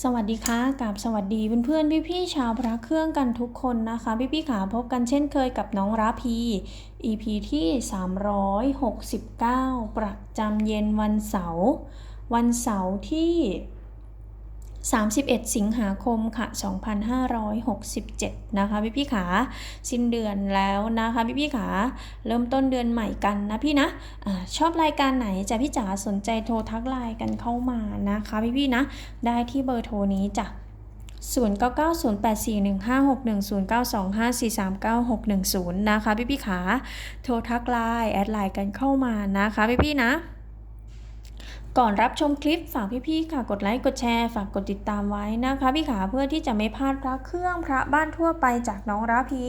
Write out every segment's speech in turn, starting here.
สวัสดีค่ะกับสวัสดีเพื่อนๆพี่ๆชาวพระเครื่องกันทุกคนนะคะ พี่ๆขาพบกันเช่นเคยกับน้องราพี EP ที่ 369 ประจำเย็นวันเสาร์วันเสาร์ที่ 31 สิงหาคมค่ะ 2567 นะคะพี่ๆขาสิ้นเดือนแล้วนะคะพี่ๆขาเริ่มต้นเดือนใหม่กันนะพี่นะอะชอบรายการไหนจะพี่จ๋าสนใจโทรทักไลน์กันเข้ามานะคะพี่ๆนะได้ที่เบอร์โทรนี้จ้ะ0 9 9 0 8 4 1 5 6 1 0 9 2 5 4 3 9 6 1 0 นะคะพี่พี่ขาโทรทักไลน์แอดไลน์กันเข้ามานะคะพี่พี่นะ ก่อนรับชมคลิปฝากพี่ๆค่ะกดไลค์กดแชร์ฝากกดติดตามไว้นะคะพี่ขาเพื่อที่จะไม่พลาดพระเครื่องพระบ้านทั่วไปจากน้องราพี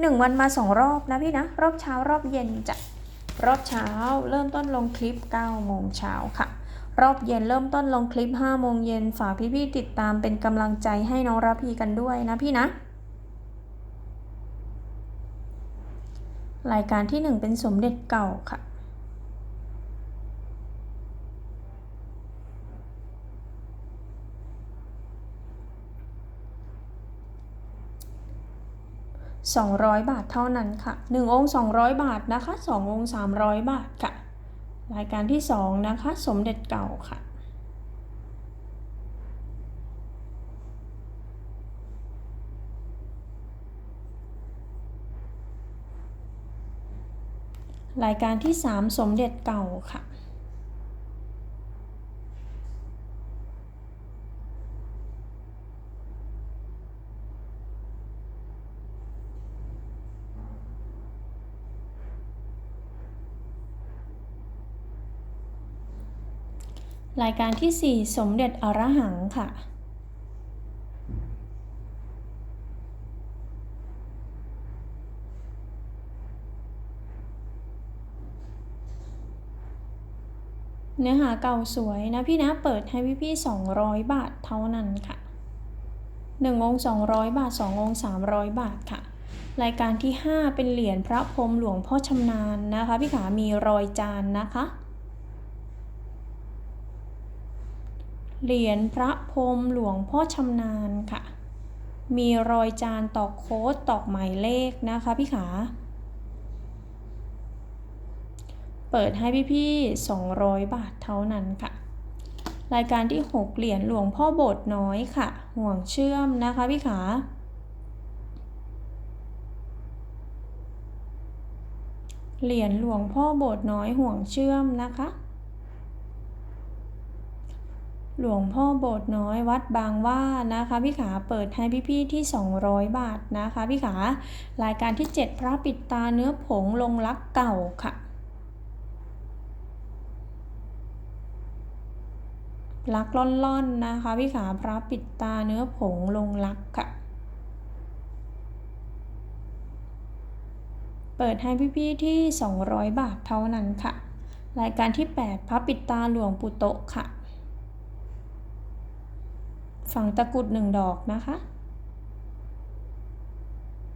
หนึ่งวันมาสองรอบนะพี่นะ รอบเช้ารอบเย็นจะรอบเช้าเริ่มต้นลงคลิป9โมงเช้าค่ะ รอบเย็นเริ่มต้นลงคลิป5โมงเย็นฝากพี่ๆติดตามเป็นกำลังใจให้น้องราพีกันด้วยนะพี่นะรายการที่ 1 เป็นสมเด็จเก่าค่ะ 200 บาทเท่านั้นค่ะ 1 องค์ 200 บาทนะคะ 2 องค์ 300 บาทค่ะ รายการที่ 2 นะคะ สมเด็จเก่าค่ะ รายการที่ 3 สมเด็จเก่าค่ะ รายการที่ 4 สมเด็จอรหังค่ะ เนื้อหาเก่าสวยนะพี่นะเปิดให้พี่พี่200 บาทเท่านั้นค่ะ1องค์200 บาท 2 องค์ 300 บาทค่ะ รายการที่ 5 เป็นเหรียญพระพรมหลวงพ่อชำนาญนะคะ พี่ขามีรอยจานนะคะ เหรียญพระพรมหลวงพ่อชำนาญค่ะ มีรอยจานตอกโค้ดตอกหมายเลขนะคะพี่ขา เปิดให้พี่ๆ200 บาทเท่านั้นค่ะ รายการที่ 6 เหรียญหลวงพ่อโบสถ์น้อยค่ะ ห่วงเชื่อมนะคะพี่ขาเหรียญหลวงพ่อโบสถ์น้อยห่วงเชื่อมนะคะ หลวงพ่อโบสถ์น้อยวัดบางว่านะคะพี่ขาเปิดให้พี่ๆที่ 200 บาทนะคะพี่ขารายการที่ 7 พระปิดตาเนื้อผงลงรักเก่าค่ะลักล่อนๆนะคะพี่ขาพระปิดตาเนื้อผงลงลักค่ะ เปิดให้พี่ๆที่ 200 บาทเท่านั้นค่ะ รายการที่ 8 พระปิดตาหลวงปู่โตะค่ะ ฝังตะกุดหนึ่งดอกนะคะ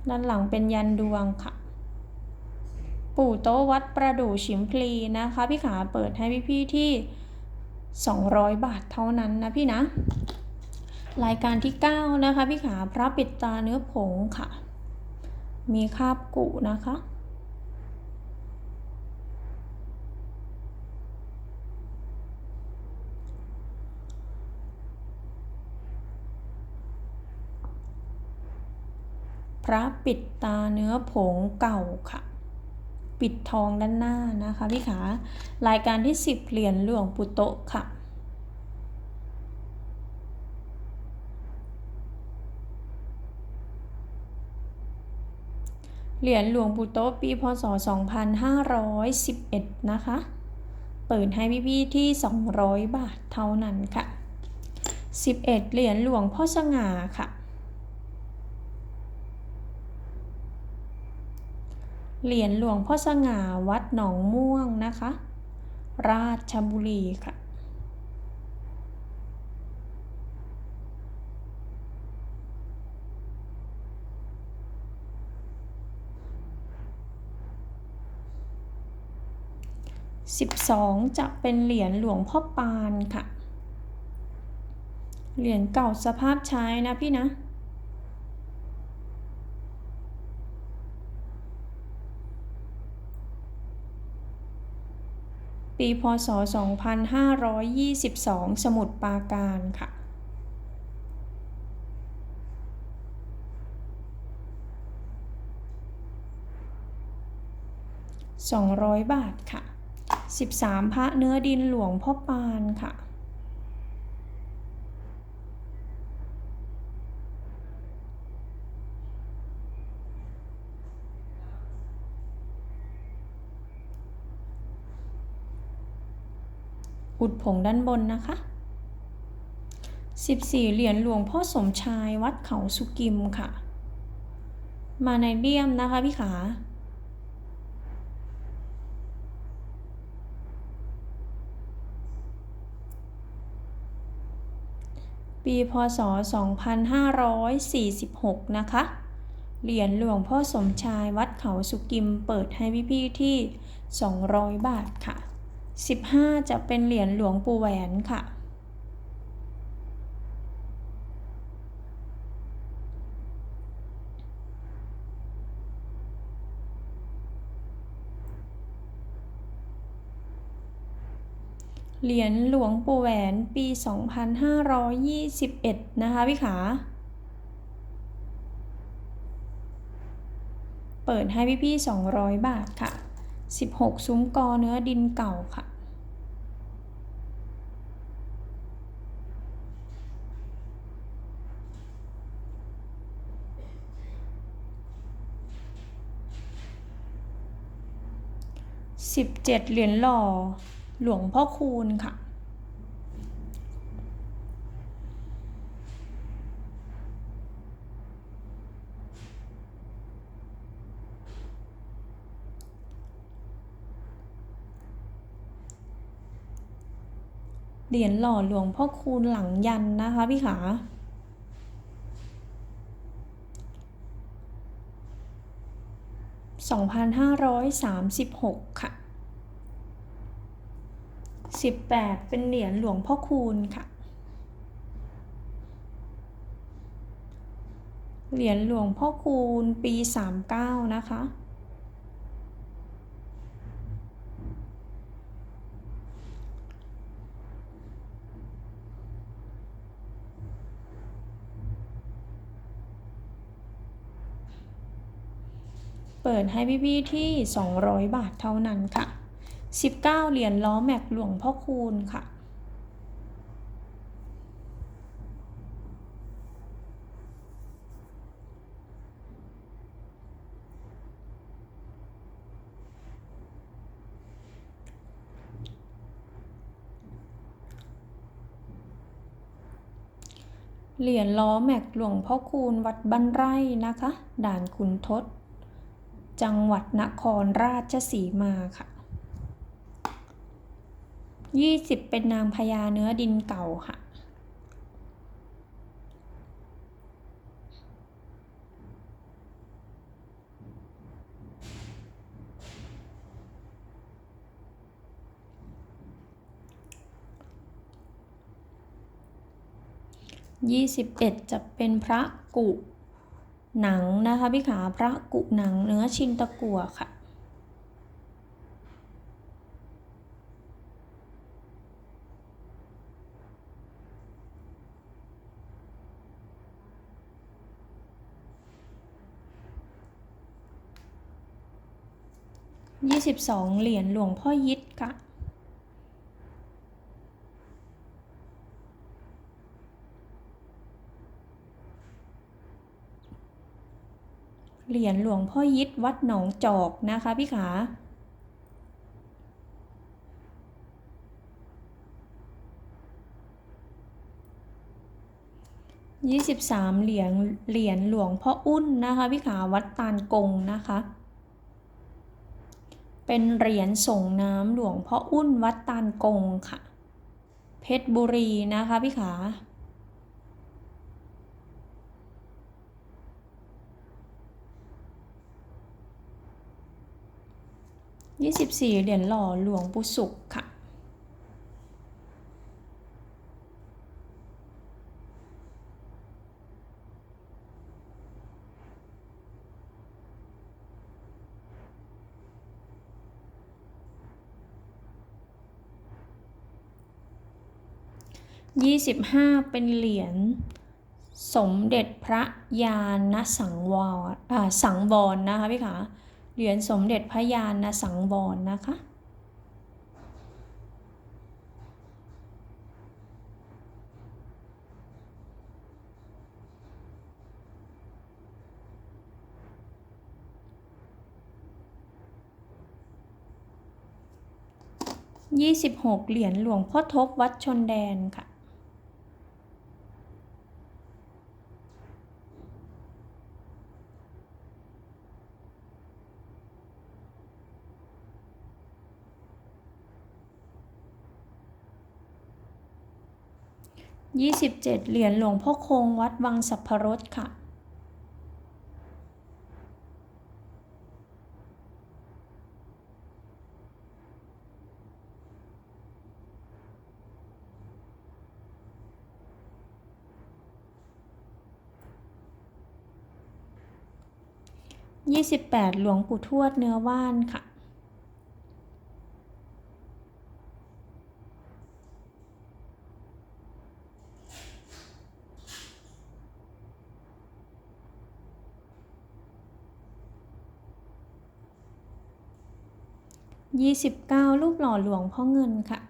ด้านหลังเป็นยันดวงค่ะ ปู่โตะวัดประดู่ฉิมพลีนะคะ พี่ขาเปิดให้พี่ๆที่ 200 บาทเท่านั้นนะพี่นะ รายการที่ 9 นะคะ พี่ขาพระปิดตาเนื้อผงค่ะ มีคาบกุนะคะ ระปิดตาเนื้อผงเก่าค่ะ ปิดทองด้านหน้านะคะพี่ขารายการที่ 10 เหรียญหลวงปู่โตะค่ะเหรียญหลวงปู่โตะปีพศ 2511 นะคะ เปิดให้พี่ๆที่ 200 บาทเท่านั้นค่ะ 11 เหรียญหลวงพ่อสง่าค่ะ เหรียญหลวงพ่อสง่าวัดหนองม่วงนะคะ ราชบุรีค่ะ12จะเป็นเหรียญหลวงพ่อปานค่ะ เหรียญเก่าสภาพใช้นะพี่นะ ปี พศ 2522 สมุทรปราการค่ะ200 บาทค่ะ 13 พระเนื้อดินหลวงพ่อปานค่ะ อุดผงด้านบนนะคะ 14 เหรียญหลวงพ่อสมชายวัดเขาสุกิมค่ะ มาในเลี่ยมนะคะพี่ขาปีพศ 2546 นะคะ เหรียญหลวงพ่อสมชายวัดเขาสุกิมเปิดให้พี่ๆที่ 200 บาทค่ะ 15 จะเป็นเหรียญหลวงปู่แหวนค่ะ เหรียญหลวงปู่แหวนปี 2521 นะคะพี่ขา เปิดให้พี่ๆ200 บาทค่ะ 16 ซุ้มกอเนื้อดินเก่าค่ะ 17เหรียญหล่อหลวงพ่อคูณค่ะ เหรียญหล่อหลวงพ่อคูณหลังยันนะคะพี่ขา2,536 ค่ะ 18 เป็นเหรียญหลวงพ่อคูณค่ะ เหรียญหลวงพ่อคูณปี 39 นะคะ เปิดให้พี่ๆที่ 200 บาทเท่านั้นค่ะ 19 เหรียญล้อแม็กหลวงพ่อคูณค่ะ เหรียญล้อแม็กหลวงพ่อคูณวัดบ้านไร่นะคะ ด่านขุนทดจังหวัดนครราชสีมาค่ะ 20เป็นนางพญาเนื้อดินเก่าค่ะ21จะเป็นพระกุหนังนะคะพี่ขาพระกุหนังเนื้อชินตะกัวค่ะ 22 เหรียญหลวงพ่อยิดค่ะ เหรียญหลวงพ่อยิดวัดหนองจอกนะคะพี่ขา23 เหรียญเหรียญหลวงพ่ออุ้นนะคะพี่ขาวัดตาลกงนะคะ เป็นเหรียญส่งน้ำหลวงพ่ออุ้นวัดตาลกงค่ะ เพชรบุรีนะคะพี่ขา 24 เหรียญหล่อหลวงปู่สุขค่ะ 25 เป็นเหรียญสมเด็จพระยาณสังวรอ่าสังวรนะคะพี่ขาเหรียญสมเด็จพระยาณสังวรนะคะ26 เหรียญหลวงพ่อทบวัดชนแดนค่ะ 27 เหรียญหลวงพ่อคงวัดวังสัพพรสค่ะ 28 หลวงปู่ทวดเนื้อว่านค่ะ 29 รูปหล่อหลวงพ่อเงินค่ะ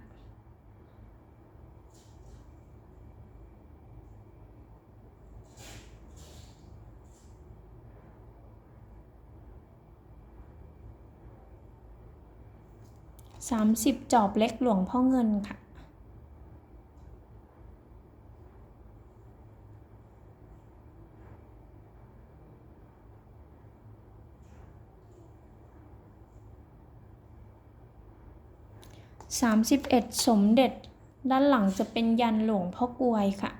30 จอบเล็กหลวงพ่อเงินค่ะ 31 สมเด็จ ด้านหลังจะเป็นยันหลวงพ่อกวยค่ะ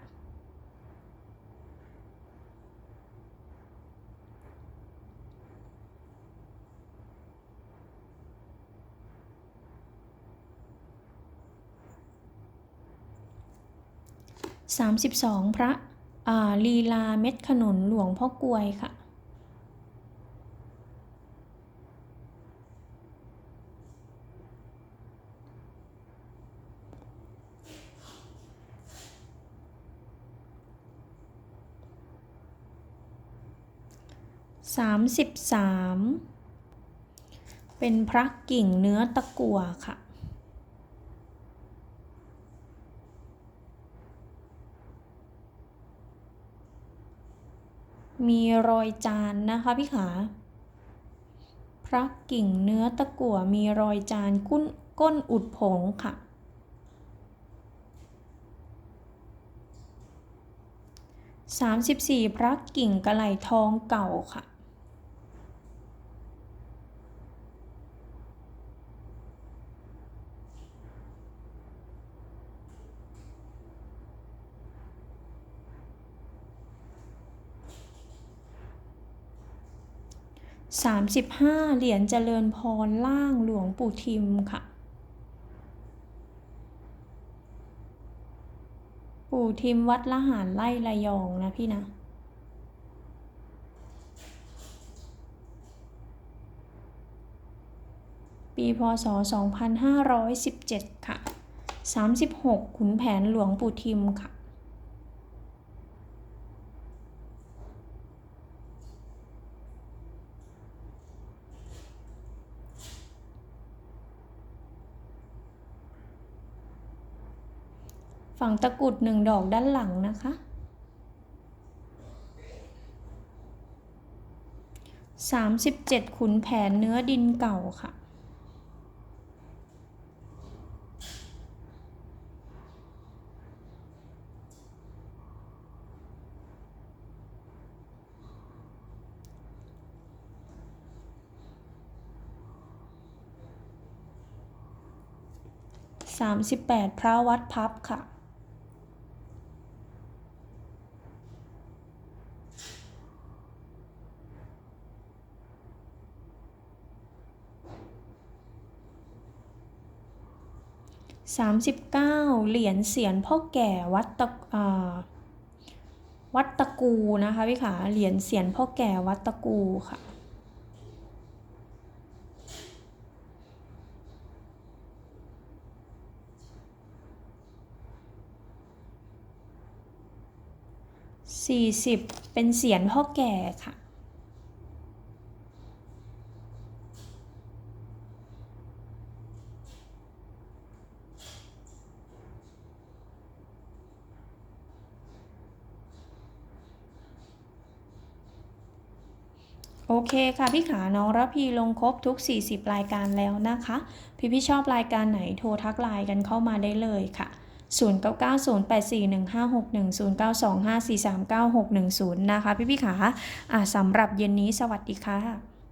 32 พระอ่าลีลาเม็ดขนุนหลวงพ่อกวยค่ะ สามสิบสามเป็นพระกิ่งเนื้อตะกั่วค่ะ มีรอยจานนะคะพี่ขา พระกิ่งเนื้อตะกั่วมีรอยจานก้นก้นอุดผงค่ะ34 พระกิ่งกระไหลทองเก่าค่ะ 35 เหรียญเจริญพรล่างหลวงปู่ทิมค่ะ ปู่ทิมวัดละหารไล่ระยองนะพี่นะปีพศ 2517 ค่ะ 36 ขุนแผนหลวงปู่ทิมค่ะ ฝั่งตะกุดหนึ่งดอกด้านหลังนะคะสามสิบเจ็ดขุนแผนเนื้อดินเก่าค่ะสามสิบแปดพระวัดพับค่ะ 39 เหรียญเสียนพ่อแก่วัดตะวัดตะกูนะคะพี่ขาเหรียญเสียนพ่อแก่วัดตะกูค่ะสี่สิบเป็นเสียนพ่อแก่ค่ะ โอเคค่ะพี่ขาน้องระพีลงครบทุก 40 รายการแล้วนะคะ พี่พี่ชอบรายการไหนโทรทักไลน์กันเข้ามาได้เลยค่ะ 0990841561 0925439610 นะคะพี่พี่ขาอ่าสำหรับเย็นนี้สวัสดีค่ะ